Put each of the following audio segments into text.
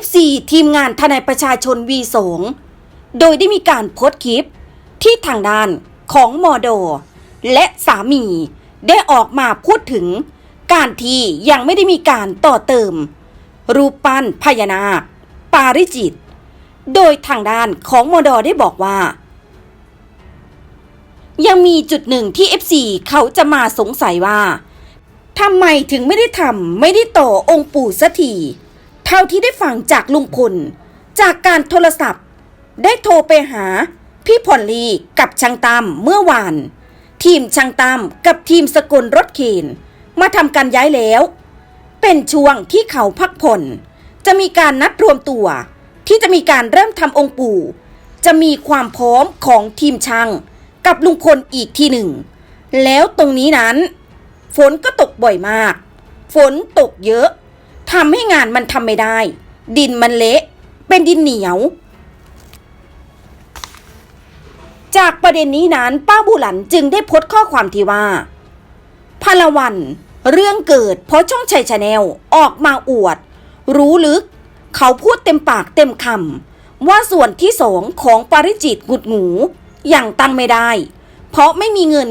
FC ทีมงานทนายประชาชน V2 โดยได้มีการโพสต์คลิปที่ทางด้านของมอดและสามีได้ออกมาพูดถึงการที่ยังไม่ได้มีการต่อเติม รูปปั้นพญานาคปาริจิต โดยทางด้านของมอดอได้บอกว่า ยังมีจุดหนึ่งที่ FC เขาจะมาสงสัยว่าทำไมถึงไม่ได้ทำไม่ได้ต่อองค์ปู่สักที เท่าที่ได้ฟังจากลุงพล จากการโทรศัพท์ ได้โทรไปหา พี่พอลลีกับช่างตามเมื่อวาน ทีมช่างตามกับทีมสกลรถเข็นมาทำการย้ายแล้ว เป็นช่วงที่เขาพักผ่อน จะมีการนัดรวมตัว ที่จะมีการเริ่มทำองค์ปู่ จะมีความพร้อมของทีมช่างกับลุงพลอีกทีหนึ่ง แล้วตรงนี้นั้น ฝนก็ตกบ่อยมาก ฝนตกเยอะ ทำให้งานมันทำไม่ได้ ดินมันเละ เป็นดินเหนียว จากประเด็นนี้นั้นป้าบุหลันจึงได้โพสต์ข้อความที่ว่าพลวัน เรื่องเกิดเพราะช่องชัยชาแนลออกมาอวด รู้ลึก เขาพูดเต็มปากเต็มคำว่าส่วนที่สองของปริจิตกุดหงูอย่างตั้งไม่ได้ เพราะไม่มีเงิน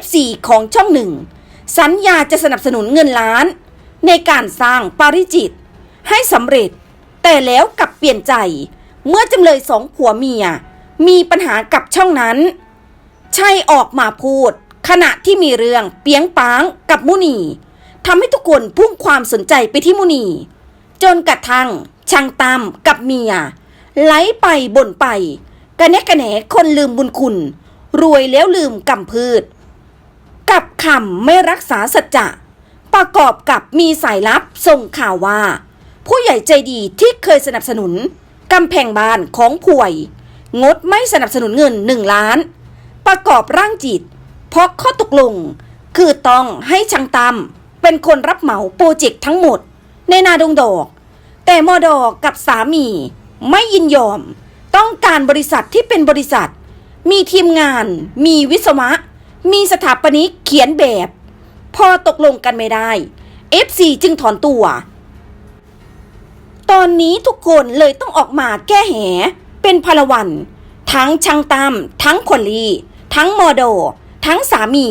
FC ของช่องหนึ่งสัญญาจะสนับสนุนเงินล้าน ในการสร้างปาริจิต ให้สำเร็จ แต่แล้วกลับเปลี่ยนใจ เมื่อจำเลยสองผัวเมีย มีปัญหากับช่องนั้นใช่ออกมาพูด ขณะที่มีเรื่องเปียงปางกับมุนีทำให้ทุกคนพุ่งความสนใจไปที่มุนี จนกระทั่งช่างตามกับเมียไหลไปบ่นไป กระแนะกระแหนคนลืมบุญคุณ รวยแล้วลืมกำพืช กับคำไม่รักษาสัจจะ ประกอบกับมีสายลับส่งข่าวว่า ผู้ใหญ่ใจดีที่เคยสนับสนุนกำแพงบ้านของป่วย งดไม่สนับสนุนเงินหนึ่งล้าน ประกอบร่างจิต เพราะข้อตกลง คือต้องให้ช่างตำเป็นคนรับเหมาโปรเจกต์ทั้งหมด ในนาดงดอก แต่มอดอกกับสามีไม่ยินยอม ต้องการบริษัทที่เป็นบริษัท มีทีมงาน มีวิศวะ มีสถาปนิกเขียนแบบ พอตกลงกันไม่ได้ FC จึงถอนตัว ตอนนี้ทุกคนเลยต้องออกมาแก้แห เป็นพลวัน ทั้งช่างตามทั้งคนลี ทั้งมอโด ทั้งสามี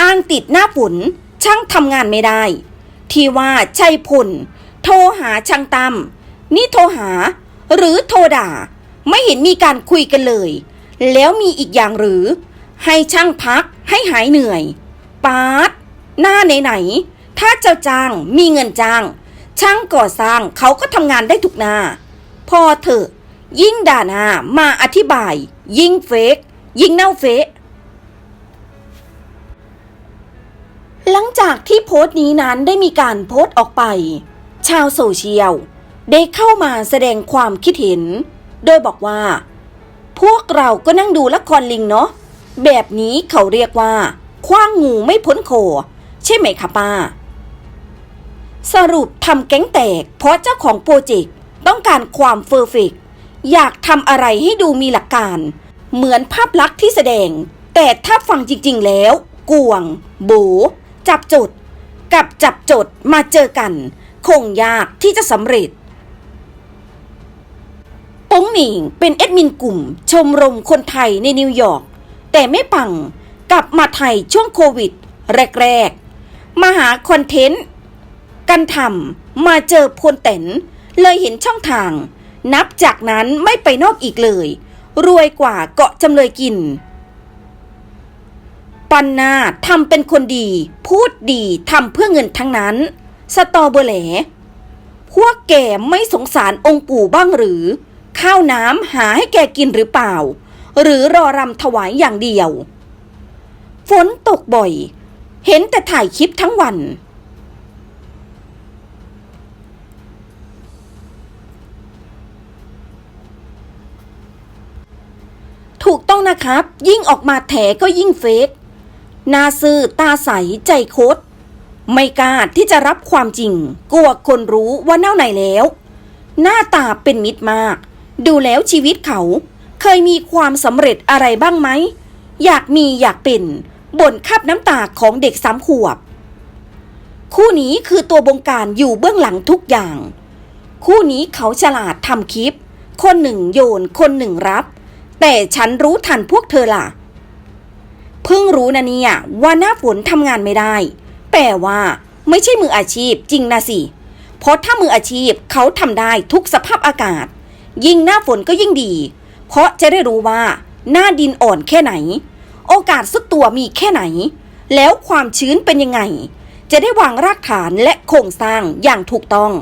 อ้างติดหน้าฝุนช่างทำงานไม่ได้ ที่ว่าชัยพล โทรหาช่างตามนี่โทรหา หรือโทรด่า ไม่เห็นมีการคุยกันเลย แล้วมีอีกอย่างหรือ ให้ช่างพักให้หายเหนื่อย ปาด หน้าไหนๆถ้าเจ้าจ้างมีเงินจ้าง ช่างก่อสร้างเขาก็ทำงานได้ทุกหน้า พอเถอะ ยิ่งด่าหน้ามาอธิบาย ยิ่งเฟกยิ่งเน่าเฟะหลังจากที่โพสต์นี้นั้นได้มีการโพสต์ออกไป ชาวโซเชียลได้เข้ามาแสดงความคิดเห็น โดยบอกว่า พวกเราก็นั่งดูละครลิงเนาะแบบนี้เขาเรียกว่าคว้างงูไม่พ้นโข ใช่ไหมคะป้า สรุปทำแก๊งแตก เพราะเจ้าของโปรเจกต์ต้องการความเฟอร์เฟกอยากทำอะไรให้ดูมีหลักการ เหมือนภาพลักษณ์ที่แสดง แต่ถ้าฟังจริงๆแล้ว กวง โบ จับจดกับจับจดมาเจอกัน คงยากที่จะสำเร็จป้งหนิงเป็นแอดมินกลุ่ม ชมรมคนไทยในนิวยอร์กแต่ไม่ปังกลับมาไทยช่วงโควิด แรก ๆ มาหาคอนเทนต์ กันทำมาเจอพลเต็นเลยเห็นช่องทาง นับจากนั้นไม่ไปนอกอีกเลย รวยกว่าเกาะจำเลยกิน ปันนาทำเป็นคนดี พูดดีทำเพื่อเงินทั้งนั้น สตอเบอร์แหลพวกแกไม่สงสารองค์ปู่บ้างหรือ ข้าวน้ำหาให้แกกินหรือเปล่า หรือรอรำถวายอย่างเดียว ฝนตกบ่อย เห็นแต่ถ่ายคลิปทั้งวัน ถูกต้องนะครับ ยิ่งออกมาแถก็ยิ่งเฟกน้าซื่อตาใสใจโคตรไม่กล้าที่จะรับความจริง กลัวคนรู้ว่าเน่าไหนแล้ว หน้าตาเป็นมิตรมาก ดูแล้วชีวิตเขา เคยมีความสำเร็จอะไรบ้างไหม อยากมีอยากเป็น บ่นคาบน้ำตาของเด็กสามขวบ คู่นี้คือตัวบงการอยู่เบื้องหลังทุกอย่าง คู่นี้เขาฉลาดทำคลิป คนหนึ่งโยนคนหนึ่งรับ แต่ฉันรู้ทันพวกเธอล่ะ เพิ่งรู้นะเนี่ยว่าหน้าฝนทำงานไม่ได้ แปลว่า ไม่ใช่มืออาชีพจริงนะสิ เพราะถ้ามืออาชีพเขาทำได้ทุกสภาพอากาศ ยิ่งหน้าฝนก็ยิ่งดี เพราะจะได้รู้ว่าหน้าดินอ่อนแค่ไหน โอกาสสุดตัวมีแค่ไหน แล้วความชื้นเป็นยังไง จะได้วางรากฐานและโครงสร้างอย่างถูกต้อง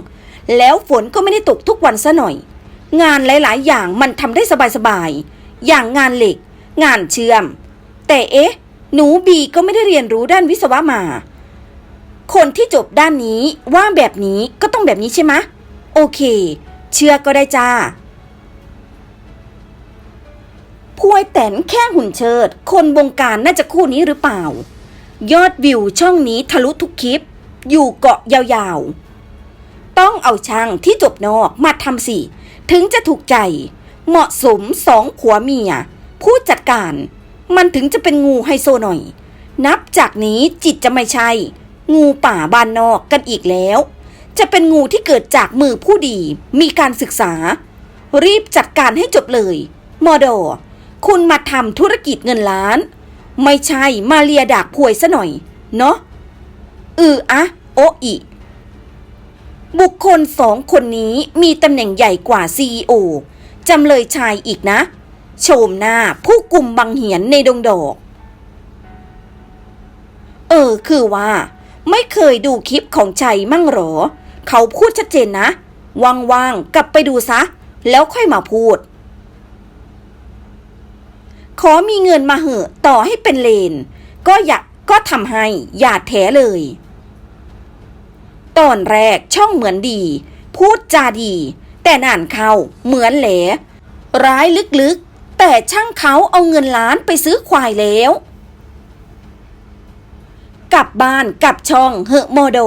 แล้วฝนก็ไม่ได้ตกทุกวันซะหน่อย งานหลาย ๆ อย่างมันทำได้สบาย ๆ อย่างงานเหล็ก งานเชื่อม แต่เอ๊ะ หนูบีก็ไม่ได้เรียนรู้ด้านวิศวะมา คนที่จบด้านนี้ว่าแบบนี้ก็ต้องแบบนี้ใช่ไหมโอเค เชื่อก็ได้จ้า พวยแตนแค่หุ่นเชิด คนบงการน่าจะคู่นี้หรือเปล่า ยอดวิวช่องนี้ทะลุทุกคลิป อยู่เกาะยาวๆ ต้องเอาช่างที่จบนอกมาทำสิ ถึงจะถูกใจ เหมาะสมสองผัวเมีย ผู้จัดการ มันถึงจะเป็นงูไฮโซหน่อย นับจากนี้จิตจะไม่ใช่ งูป่าบ้านนอกกันอีกแล้ว จะเป็นงูที่เกิดจากมือผู้ดี มีการศึกษา รีบจัดการให้จบเลย มอดอ คุณมาทำธุรกิจเงินล้าน ไม่ใช่มาเลียดากพวยซะหน่อย เนาะอืออะโออีบุคคลสองคนนี้มีตำแหน่งใหญ่กว่า CEO จำเลยชายอีกนะ โฉมหน้าผู้กลุ่มบังเหียนในดงดอก เออ คือว่า ไม่เคยดูคลิปของชัยมั่งหรอ เขาพูดชัดเจนนะว่างๆกลับไปดูซะ แล้วค่อยมาพูด ขอมีเงินมาเหอะต่อให้เป็นเลน ก็อยากก็ทำให้อย่าแท้เลย ตอนแรกช่องเหมือนดี พูดจาดี แต่นานเขาเหมือนแหล ร้ายลึกๆ แต่ช่างเขาเอาเงินล้านไปซื้อควายแล้ว กลับบ้านกลับช่องเหอะโมโด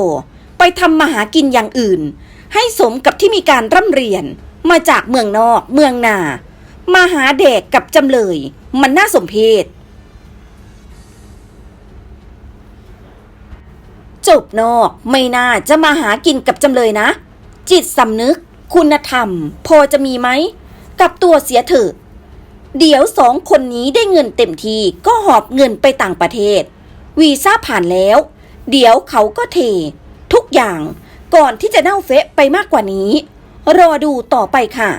ไปทำมาหากินอย่างอื่น ให้สมกับที่มีการร่ำเรียนมาจากเมืองนอกเมืองนา มาหาเด็กกับจำเลย มันน่าสมเพชจบนอกไม่น่าจะมาหากินกับจำเลยนะ จิตสำนึก คุณธรรม พอจะมีไหมกับตัวเสียเถอะ เดี๋ยวสองคนนี้ได้เงินเต็มทีก็หอบเงินไปต่างประเทศ วีซ่าผ่านแล้ว เดี๋ยวเขาก็เท ทุกอย่างก่อนที่จะเน่าเฟะไปมากกว่านี้ รอดูต่อไปค่ะ